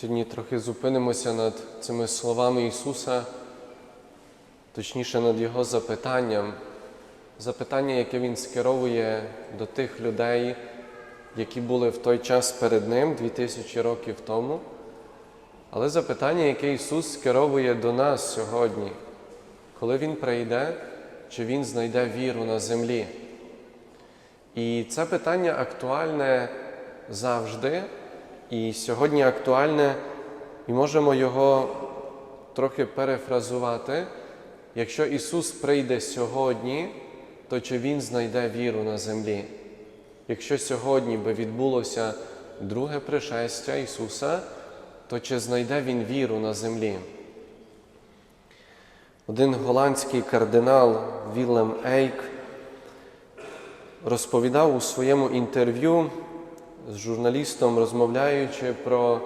Сьогодні трохи зупинимося над цими словами Ісуса, точніше над Його запитанням, запитання, яке Він скеровує до тих людей, які були в той час перед Ним, 2000 років тому, але запитання, яке Ісус скеровує до нас сьогодні, коли Він прийде, чи Він знайде віру на землі. І це питання актуальне завжди, і сьогодні актуальне, і можемо його трохи перефразувати. Якщо Ісус прийде сьогодні, то чи Він знайде віру на землі? Якщо сьогодні би відбулося друге пришестя Ісуса, то чи знайде Він віру на землі? Один голландський кардинал Віллем Ейк розповідав у своєму інтерв'ю з журналістом, розмовляючи про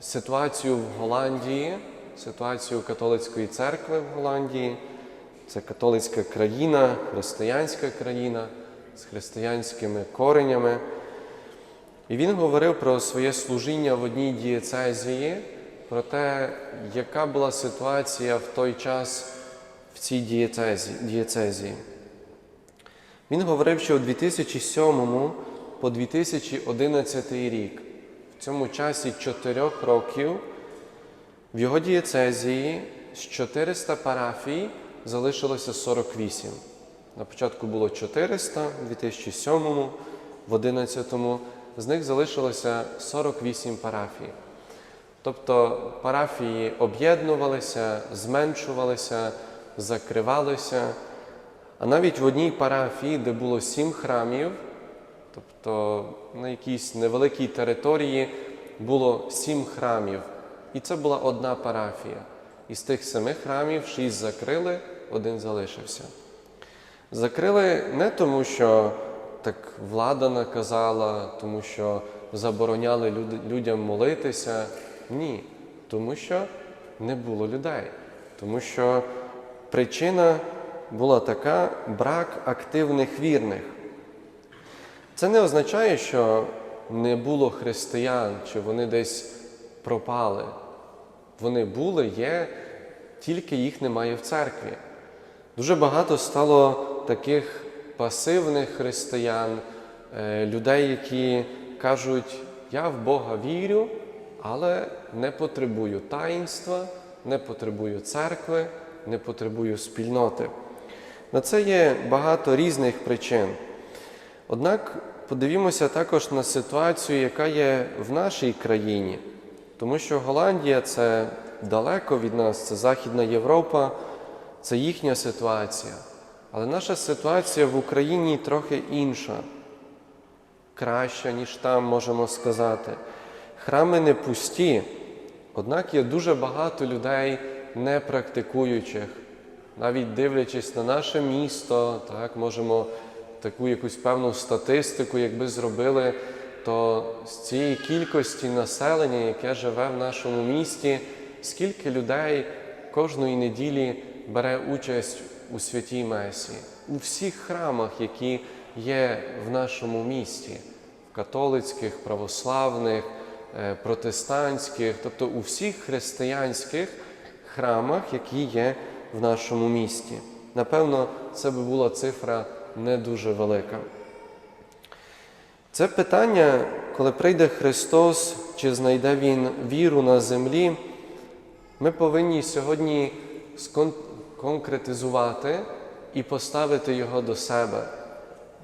ситуацію в Голландії, ситуацію католицької церкви в Голландії. Це католицька країна, християнська країна з християнськими коренями. І він говорив про своє служіння в одній дієцезії, про те, яка була ситуація в той час в цій дієцезії. Він говорив, що у 2007 по 2011 рік, в цьому часі 4 років, в його дієцезії з 400 парафій залишилося 48. На початку було 400, в 2007, в 2011 з них залишилося 48 парафій. Тобто парафії об'єднувалися, зменшувалися, закривалися. А навіть в одній парафії, де було сім храмів, тобто на якійсь невеликій території було сім храмів. І це була одна парафія. Із тих семи храмів шість закрили, один залишився. Закрили не тому, що так влада наказала, тому що забороняли людям молитися. Ні, тому що не було людей. Тому що причина була така брак активних вірних. Це не означає, що не було християн, чи вони десь пропали. Вони були, є, тільки їх немає в церкві. Дуже багато стало таких пасивних християн, людей, які кажуть, я в Бога вірю, але не потребую таїнства, не потребую церкви, не потребую спільноти. На це є багато різних причин. Однак подивімося також на ситуацію, яка є в нашій країні, тому що Голландія це далеко від нас, це Західна Європа, це їхня ситуація. Але наша ситуація в Україні трохи інша, краща, ніж там, можемо сказати. Храми не пусті, однак є дуже багато людей не практикуючих. Навіть дивлячись на наше місто, так, можемо таку якусь певну статистику, якби зробили, то з цієї кількості населення, яке живе в нашому місті, скільки людей кожної неділі бере участь у святій Месі, у всіх храмах, які є в нашому місті, в католицьких, православних, протестантських, тобто у всіх християнських храмах, які є в нашому місті. Напевно, це би була цифра не дуже велика. Це питання, коли прийде Христос, чи знайде Він віру на землі, ми повинні сьогодні конкретизувати і поставити його до себе.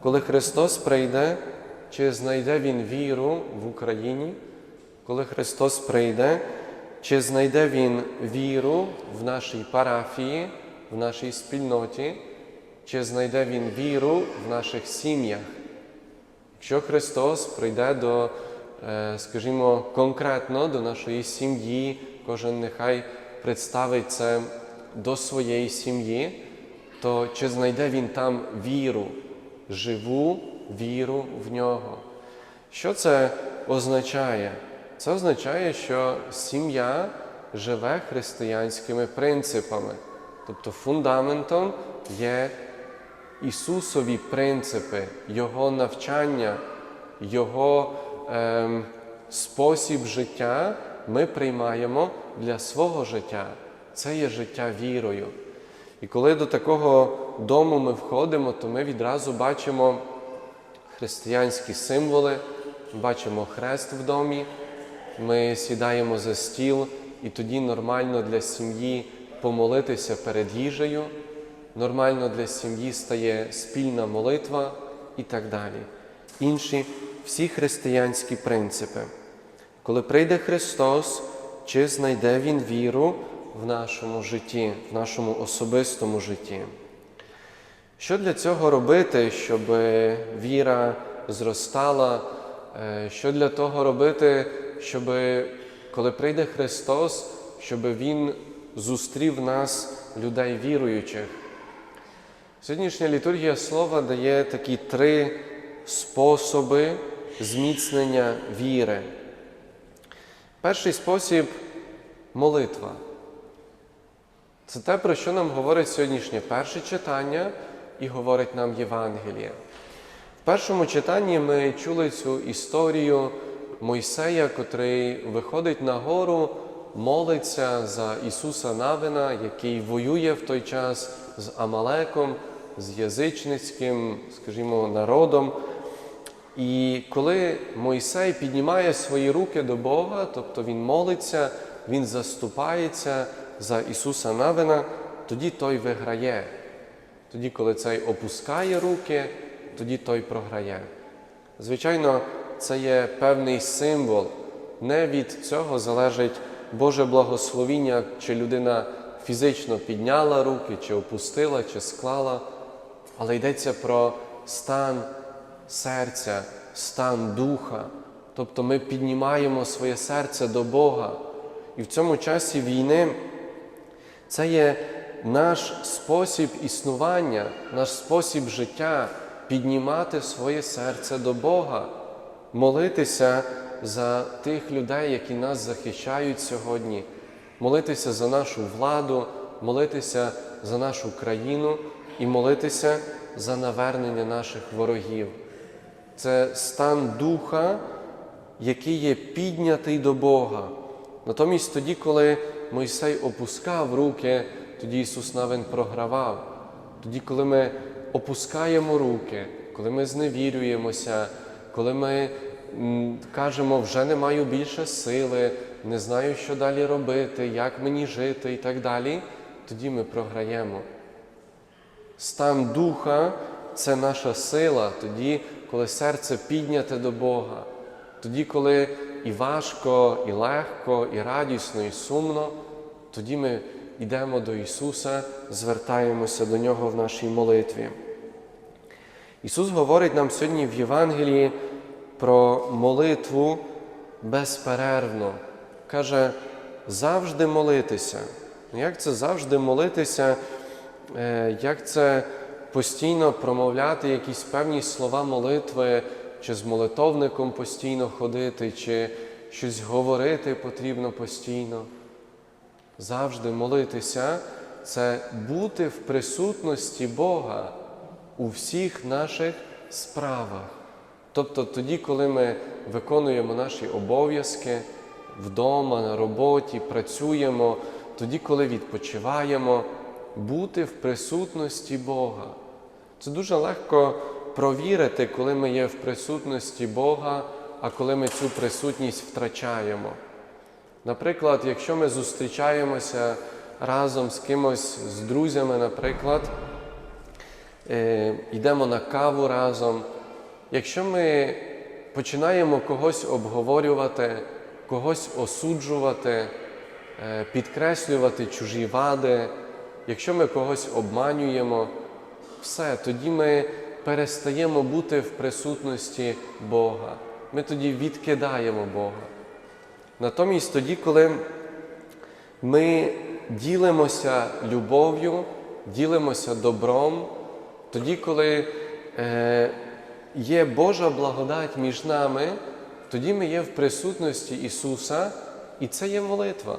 Коли Христос прийде, чи знайде Він віру в Україні, коли Христос прийде, чи знайде Він віру в нашій парафії, в нашій спільноті, чи знайде Він віру в наших сім'ях? Якщо Христос прийде до, скажімо, конкретно до нашої сім'ї, кожен нехай представить це до своєї сім'ї, то чи знайде Він там віру, живу віру в нього? Що це означає? Це означає, що сім'я живе християнськими принципами. Тобто фундаментом є Ісусові принципи, Його навчання, Його ем, спосіб життя, ми приймаємо для свого життя. Це є життя вірою. І коли до такого дому ми входимо, то ми відразу бачимо християнські символи, бачимо хрест в домі, ми сідаємо за стіл, і тоді нормально для сім'ї помолитися перед їжею, нормально для сім'ї стає спільна молитва і так далі. Інші всі християнські принципи. Коли прийде Христос, чи знайде Він віру в нашому житті, в нашому особистому житті? Що для цього робити, щоб віра зростала? Е, Що для того робити, щоб коли прийде Христос, щоб Він зустрів нас, людей віруючих? Сьогоднішня літургія слова дає такі три способи зміцнення віри. Перший спосіб молитва. Це те, про що нам говорить сьогоднішнє перше читання і говорить нам Євангеліє. В першому читанні ми чули цю історію Мойсея, котрий виходить на гору, молиться за Ісуса Навина, який воює в той час з Амалеком, з язичницьким, скажімо, народом. І коли Мойсей піднімає свої руки до Бога, тобто він молиться, він заступається за Ісуса Навина, тоді той виграє. Тоді, коли цей опускає руки, тоді той програє. Звичайно, це є певний символ. Не від цього залежить Боже благословіння, чи людина фізично підняла руки, чи опустила, чи склала, але йдеться про стан серця, стан духа. Тобто ми піднімаємо своє серце до Бога. І в цьому часі війни це є наш спосіб існування, наш спосіб життя піднімати своє серце до Бога, молитися за тих людей, які нас захищають сьогодні, молитися за нашу владу, молитися за нашу країну і молитися за навернення наших ворогів. Це стан духа, який є піднятий до Бога. Натомість тоді, коли Мойсей опускав руки, тоді Ісус Навин програвав. Тоді, коли ми опускаємо руки, коли ми зневірюємося, коли ми кажемо, вже не маю більше сили, не знаю, що далі робити, як мені жити і так далі, тоді ми програємо. Стан духа це наша сила тоді, коли серце підняте до Бога, тоді, коли і важко, і легко, і радісно, і сумно, тоді ми йдемо до Ісуса, звертаємося до Нього в нашій молитві. Ісус говорить нам сьогодні в Євангелії про молитву безперервно. Каже, завжди молитися. Як це завжди молитися? Е, Як це постійно промовляти якісь певні слова молитви, чи з молитовником постійно ходити, чи щось говорити потрібно постійно? Завжди молитися це бути в присутності Бога у всіх наших справах. Тобто тоді, коли ми виконуємо наші обов'язки вдома, на роботі, працюємо, тоді, коли відпочиваємо, бути в присутності Бога. Це дуже легко провірити, коли ми є в присутності Бога, а коли ми цю присутність втрачаємо. Наприклад, якщо ми зустрічаємося разом з кимось, з друзями, наприклад, е, йдемо на каву разом, якщо ми починаємо когось обговорювати, когось осуджувати, е, підкреслювати чужі вади, якщо ми когось обманюємо, все, тоді ми перестаємо бути в присутності Бога. Ми тоді відкидаємо Бога. Натомість тоді, коли ми ділимося любов'ю, ділимося добром, тоді, коли е, є Божа благодать між нами, тоді ми є в присутності Ісуса, і це є молитва.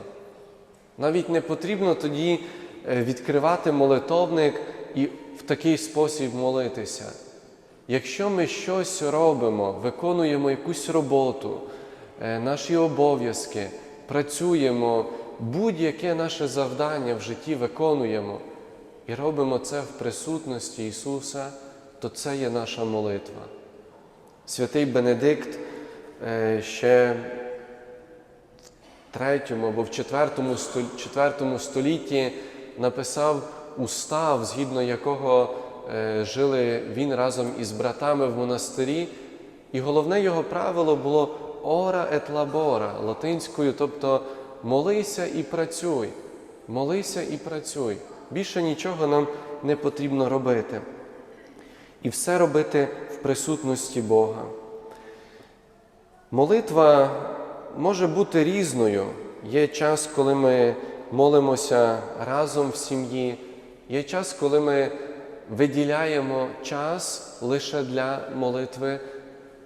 Навіть не потрібно тоді відкривати молитовник і в такий спосіб молитися. Якщо ми щось робимо, виконуємо якусь роботу, е, наші обов'язки, працюємо, будь-яке наше завдання в житті виконуємо і робимо це в присутності Ісуса, то це є наша молитва. Святий Бенедикт е, ще в третьому або в четвертому столітті написав устав, згідно якого е, жили він разом із братами в монастирі. І головне його правило було ора et labora латинською, тобто молися і працюй, молися і працюй. Більше нічого нам не потрібно робити. І все робити в присутності Бога. Молитва може бути різною. Є час, коли ми молимося разом в сім'ї, є час, коли ми виділяємо час лише для молитви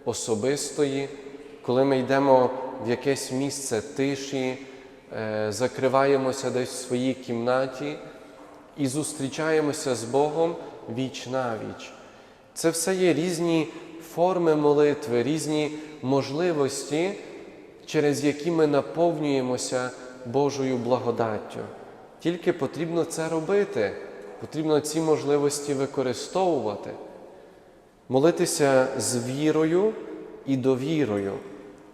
особистої, коли ми йдемо в якесь місце тиші, е, закриваємося десь в своїй кімнаті і зустрічаємося з Богом віч навіч. Це все є різні форми молитви, різні можливості, через які ми наповнюємося Божою благодаттю. Тільки потрібно це робити, потрібно ці можливості використовувати, молитися з вірою і довірою.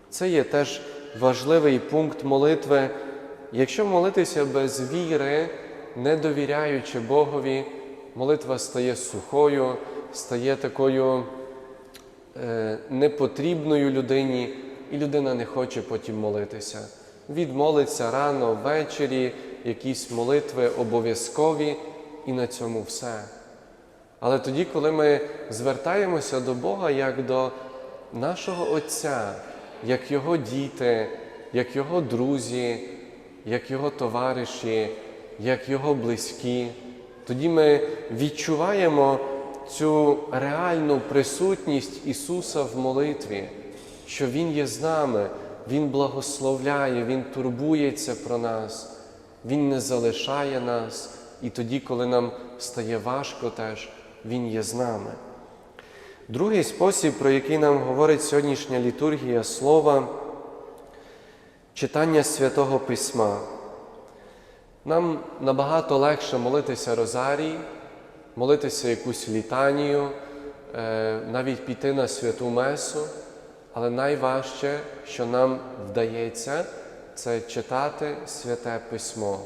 Це є теж важливий пункт молитви. Якщо молитися без віри, не довіряючи Богові, молитва стає сухою, стає такою е, непотрібною людині, і людина не хоче потім молитися. Відмолиться рано, ввечері, якісь молитви обов'язкові, і на цьому все. Але тоді, коли ми звертаємося до Бога як до нашого Отця, як Його діти, як Його друзі, як Його товариші, як Його близькі, тоді ми відчуваємо цю реальну присутність Ісуса в молитві, що Він є з нами, Він благословляє, Він турбується про нас, Він не залишає нас, і тоді, коли нам стає важко, теж Він є з нами. Другий спосіб, про який нам говорить сьогоднішня літургія слова, читання святого Письма. Нам набагато легше молитися Розарій, молитися якусь літанію, е, навіть піти на святу Месу, але найважче, що нам вдається, це читати святе письмо.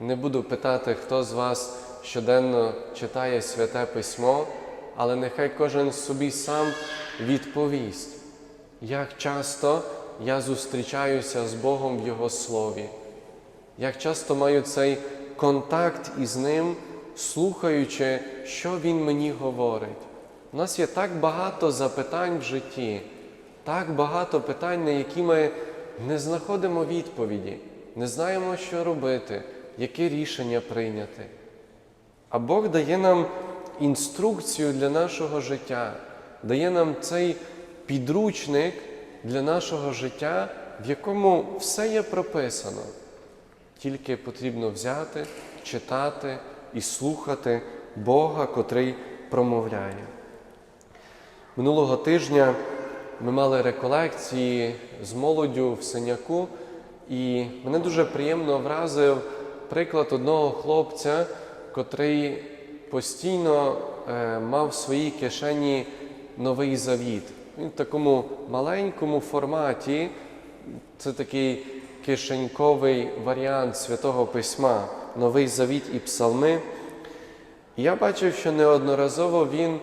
Не буду питати, хто з вас щоденно читає святе письмо, але нехай кожен собі сам відповість, як часто я зустрічаюся з Богом в Його Слові, як часто маю цей контакт із Ним, слухаючи, що Він мені говорить. У нас є так багато запитань в житті, так багато питань, на які ми не знаходимо відповіді, не знаємо, що робити, яке рішення прийняти. А Бог дає нам інструкцію для нашого життя, дає нам цей підручник для нашого життя, в якому все є прописано. Тільки потрібно взяти, читати і слухати Бога, котрий промовляє. Минулого тижня ми мали реколекції з молоддю в синяку, і мене дуже приємно вразив приклад одного хлопця, котрий постійно е, мав в своїй кишені новий завіт. Він в такому маленькому форматі, це такий кишеньковий варіант святого письма, новий завіт і псалми. І я бачив, що неодноразово він,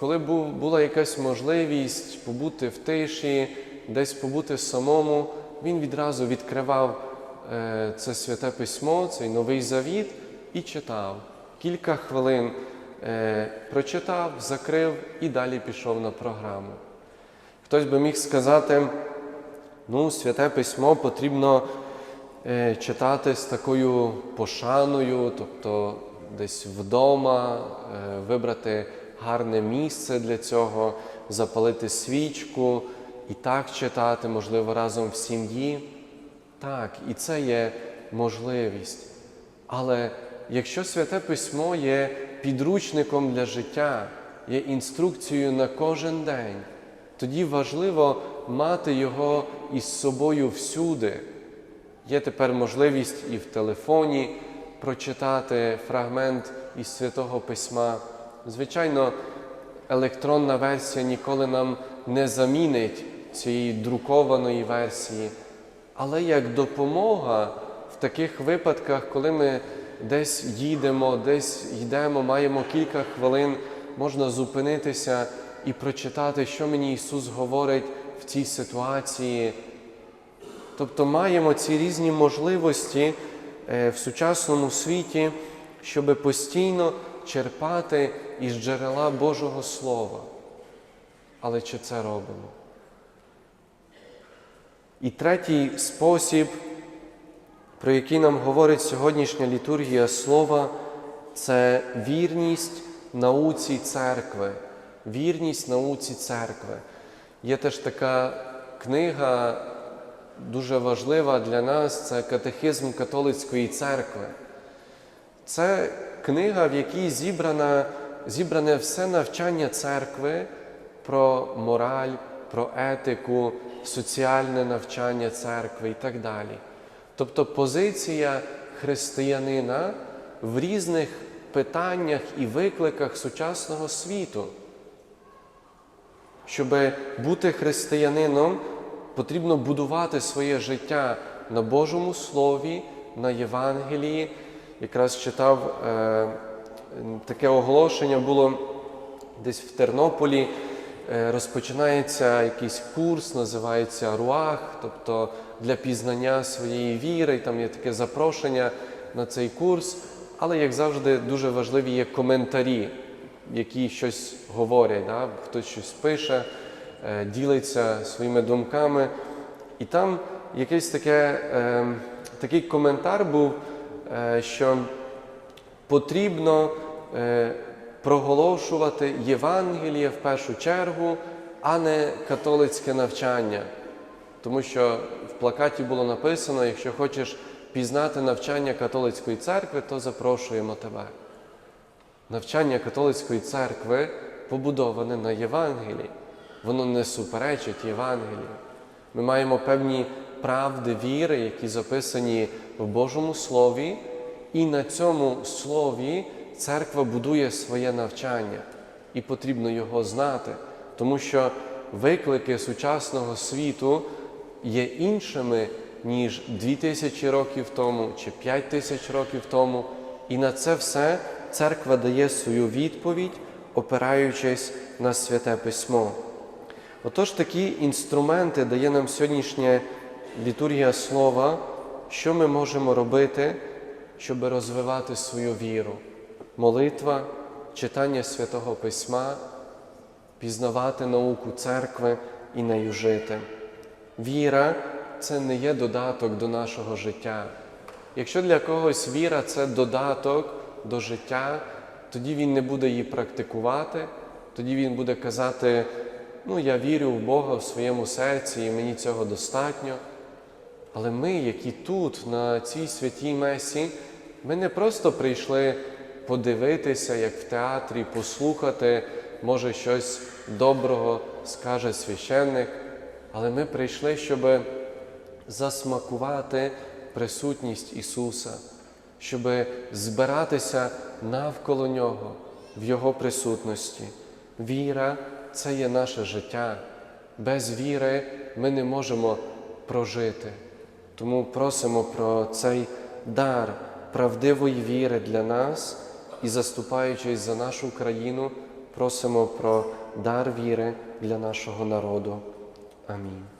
коли була якась можливість побути в тиші, десь побути самому, він відразу відкривав е, це святе письмо, цей новий завіт і читав. Кілька хвилин е, прочитав, закрив і далі пішов на програму. Хтось би міг сказати, ну, святе письмо потрібно е, читати з такою пошаною, тобто десь вдома, вибрати гарне місце для цього, запалити свічку і так читати, можливо, разом в сім'ї. Так, і це є можливість. Але якщо святе письмо є підручником для життя, є інструкцією на кожен день, тоді важливо мати його із собою всюди. Є тепер можливість і в телефоні прочитати фрагмент із Святого Письма. Звичайно, електронна версія ніколи нам не замінить цієї друкованої версії, але як допомога в таких випадках, коли ми десь їдемо, десь йдемо, маємо кілька хвилин, можна зупинитися і прочитати, що мені Ісус говорить в цій ситуації. Тобто маємо ці різні можливості е, в сучасному світі, щоб постійно черпати із джерела Божого Слова. Але чи це робимо? І третій спосіб, про який нам говорить сьогоднішня літургія слова, це вірність науці церкви. Вірність науці церкви. Є теж така книга, дуже важлива для нас, це Катехизм католицької церкви. Це книга, в якій зібрана, зібране все навчання церкви про мораль, про етику, соціальне навчання церкви і так далі. Тобто позиція християнина в різних питаннях і викликах сучасного світу. Щоб бути християнином, потрібно будувати своє життя на Божому Слові, на Євангелії. Якраз читав е, таке оголошення було десь в Тернополі. Е, розпочинається якийсь курс, називається Руах, тобто для пізнання своєї віри. І там є таке запрошення на цей курс. Але, як завжди, дуже важливі є коментарі, які щось говорять, да? хтось щось пише, е, ділиться своїми думками. І там якийсь таке, е, такий коментар був, е, що потрібно е, проголошувати Євангеліє в першу чергу, а не католицьке навчання. Тому що в плакаті було написано: якщо хочеш пізнати навчання католицької церкви, то запрошуємо тебе. Навчання католицької церкви побудоване на Євангелії. Воно не суперечить Євангелію. Ми маємо певні правди віри, які записані в Божому Слові, і на цьому слові церква будує своє навчання, і потрібно його знати, тому що виклики сучасного світу є іншими, ніж дві тисячі років тому чи п'ять тисяч років тому. І на це все церква дає свою відповідь, опираючись на святе письмо. Отож, такі інструменти дає нам сьогоднішня літургія слова, що ми можемо робити, щоб розвивати свою віру. Молитва, читання святого Письма, пізнавати науку церкви і нею жити. Віра це не є додаток до нашого життя. Якщо для когось віра це додаток до життя, тоді він не буде її практикувати, тоді він буде казати, ну я вірю в Бога в своєму серці і мені цього достатньо. Але ми, які тут, на цій святій Месі, ми не просто прийшли подивитися, як в театрі, послухати, може, щось доброго скаже священник, але ми прийшли, щоб засмакувати присутність Ісуса, щоб збиратися навколо Нього в Його присутності. Віра це є наше життя. Без віри ми не можемо прожити. Тому просимо про цей дар правдивої віри для нас і, заступаючись за нашу країну, просимо про дар віри для нашого народу. Амінь.